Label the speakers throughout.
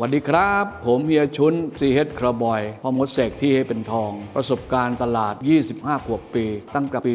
Speaker 1: สวัสดีครับ ผมเฮียชุนซีเฮดคราบอยพ่อมดเสกที่ให้เป็นทอง ประสบการณ์ตลาด 25 ขวบปี ตั้งแต่ปี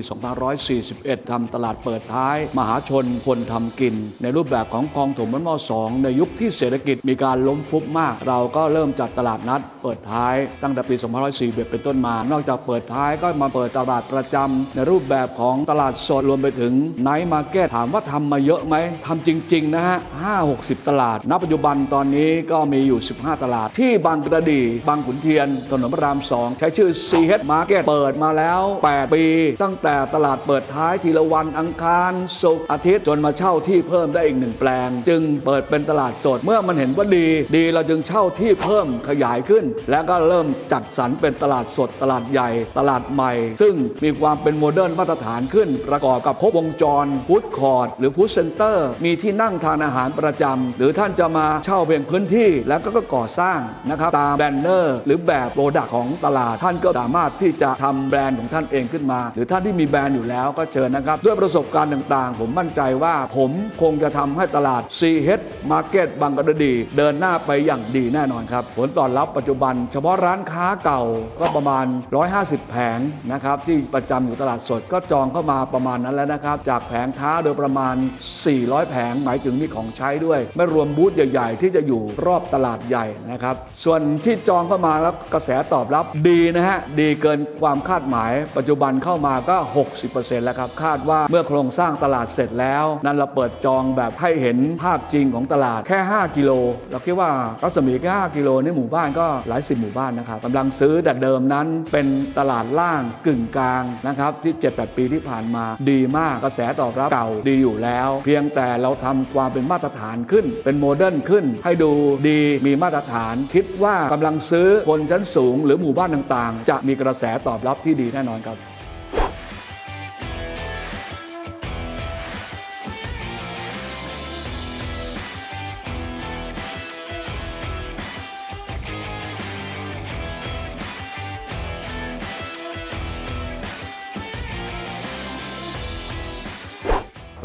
Speaker 1: 2541 ทำตลาดเปิดท้าย มหาชนคนทำกิน ในรูปแบบของคลองถมมันมอสองในยุคที่เศรษฐกิจมีการล้มฟุบมาก เราก็เริ่มจัดตลาดนัด เปิดท้ายตั้งแต่ปี 2541 เป็นต้นมา นอกจากเปิดท้ายก็มาเปิดตลาดประจำในรูปแบบของตลาดสดรวมไปถึงไนท์มาร์เก็ตถามว่าทำมาเยอะไหมทำจริง ๆ นะฮะ5-60 ตลาดณปัจจุบันตอนนี้ก็มีอยู่ 15 ตลาด ที่บางกระดี บางขุนเทียนถนนพระราม 2 ใช้ชื่อ CH Market เปิดมาแล้ว 8 ปี ตั้งแต่ตลาดเปิดท้ายทีละวันอังคารศุกร์อาทิตย์จนมาเช่าที่เพิ่มได้อีกหนึ่งแปลง จึงเปิดเป็นตลาดสดเมื่อมันเห็นว่าดี ดีเราจึงเช่าที่เพิ่มขยายขึ้น แล้วก็เริ่มจัดสรรเป็นตลาดสดตลาดใหญ่ตลาดใหม่ ซึ่งมีความเป็นโมเดิร์นมาตรฐานขึ้น ประกอบกับครบวงจรฟู้ดคอร์ทหรือฟู้ดเซ็นเตอร์มีที่นั่งทานอาหารประจำหรือท่านจะมาเช่าเพียงพื้นที่แล้วก็ก่อสร้างนะครับตามแบนเนอร์หรือแบบโปรดักของตลาด ท่านก็สามารถที่จะทำแบรนด์ของท่านเองขึ้นมา หรือท่านที่มีแบรนด์อยู่แล้วก็เชิญนะครับ ด้วยประสบการณ์ต่างๆ ผมมั่นใจว่าผมคงจะทำให้ตลาด CH Market บางกระดี เดินหน้าไปอย่างดีแน่นอนครับ ผลตอบรับปัจจุบัน เฉพาะร้านค้าเก่าก็ประมาณ 150 แผงนะครับที่ประจำอยู่ตลาดสดก็จองเข้ามาประมาณนั้นแล้วนะครับ จากแผงค้าโดยประมาณ 400 แผงหมายถึงมีของใช้ด้วย ไม่รวมบูธใหญ่ ๆ ที่จะอยู่รอบตลาดใหญ่นะครับ ส่วนที่จองเข้ามาแล้วกระแสตอบรับดีนะฮะ ดีเกินความคาดหมาย ปัจจุบันเข้ามาก็ 60%แล้วครับ คาดว่าเมื่อโครงสร้างตลาดเสร็จแล้ว นั้นเราเปิดจองแบบให้เห็นภาพจริงของตลาดแค่ 5 กิโล เราคิดว่ารัศมีแค่ 5 กิโลในหมู่บ้านก็หลายสิบหมู่บ้านนะครับกำลังซื้อแต่เดิมนั้นเป็นตลาดล่างกึ่งกลางนะครับที่7-8ปีที่ผ่านมาดีมากกระแสตอบรับเก่าดีอยู่แล้ว เพียงแต่เราทำความเป็นมาตรฐานขึ้น เป็นโมเดิร์นขึ้น ให้ดูดีมีมาตรฐาน คิดว่ากำลังซื้อคนชั้นสูง หรือหมู่บ้านต่างๆ จะมีกระแสตอบรับที่ดีแน่นอนครับ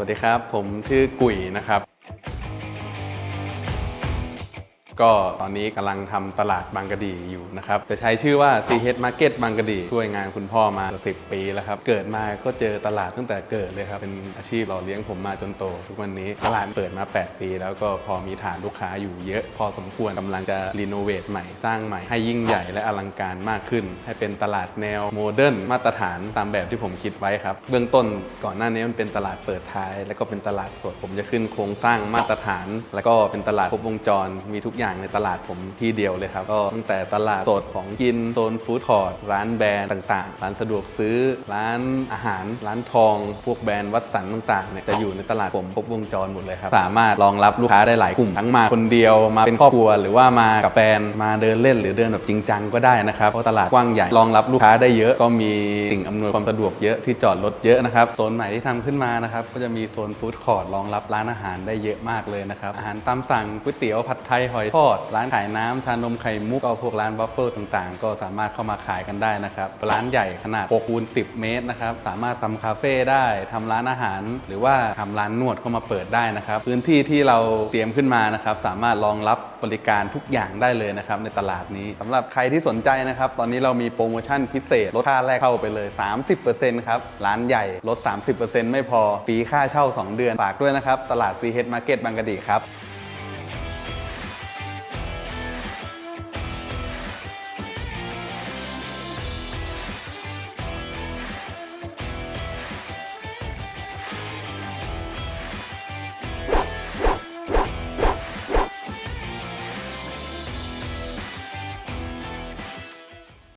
Speaker 2: สวัสดีครับ ผมชื่อกุ๋ยนะครับ ก็ตอนนี้กำลังทำตลาดบางกะดีอยู่นะครับจะใช้ชื่อว่า CH Market บางกะดีช่วยงานคุณพ่อมา 10 ปีแล้วครับ เกิดมาก็เจอตลาดตั้งแต่เกิดเลยครับ เป็นอาชีพหล่อเลี้ยงผมมาจนโต ทุกวันนี้ตลาดเปิดมา 8 ปี แล้วก็พอมีฐานลูกค้าอยู่เยอะ พอสมควรกำลังจะรีโนเวทใหม่สร้างใหม่ให้ยิ่งใหญ่และอลังการมากขึ้น ให้เป็นตลาดแนวโมเดิร์นมาตรฐานตามแบบที่ผมคิดไว้ครับ เบื้องต้นก่อนหน้านี้มันเป็นตลาดเปิดท้าย แล้วก็เป็นตลาดสดผมจะขึ้นโครงสร้างมาตรฐาน แล้วก็เป็นตลาดครบวงจรมีทุกอย่างในตลาดผมที่เดียวเลยครับ ก็ตั้งแต่ตลาดสดของกินโซนฟู้ดคอร์ทร้านแบรนด์ต่างๆ ร้านสะดวกซื้อ ร้านอาหาร ร้านทอง พวกแบรนด์วัดสันต่างๆเนี่ยจะอยู่ในตลาดผมครบวงจรหมดเลยครับ สามารถรองรับลูกค้าได้หลายกลุ่มทั้งมาคนเดียวมาเป็นครอบครัว หรือว่ามากับแฟนมาเดินเล่น หรือเดินแบบจริงจังก็ได้นะครับเพราะตลาดกว้างใหญ่รองรับลูกค้าได้เยอะก็มีสิ่งอำนวยความสะดวกเยอะที่จอดรถเยอะนะครับโซนใหม่ที่ทำขึ้นมานะครับก็จะมีโซนฟู้ดคอร์ทรองรับร้านอาหารได้เยอะมากเลยนะครับอาหารตามสั่งก๋วยเตี๋ยวผัดไทยหอยทอด ร้านขายน้ำชานมไข่มุกก็พวกร้านบัฟเฟิลต่างๆ ก็สามารถเข้ามาขายกันได้นะครับ ร้านใหญ่ขนาด6คูณ10 เมตรนะครับ สามารถทำคาเฟ่ได้ทำร้านอาหาร หรือว่าทำร้านนวดเข้ามาเปิดได้นะครับ พื้นที่ที่เราเตรียมขึ้นมานะครับ สามารถรองรับบริการทุกอย่างได้เลยนะครับในตลาดนี้สำหรับใครที่สนใจนะครับ ตอนนี้เรามีโปรโมชั่นพิเศษลดค่าแรกเข้าไปเลย 30%ครับ ร้านใหญ่ลด 30%ไม่พอฟรีค่าเช่า 2 เดือนฝากด้วยนะครับ ตลาด CH Market บางกะดีครับ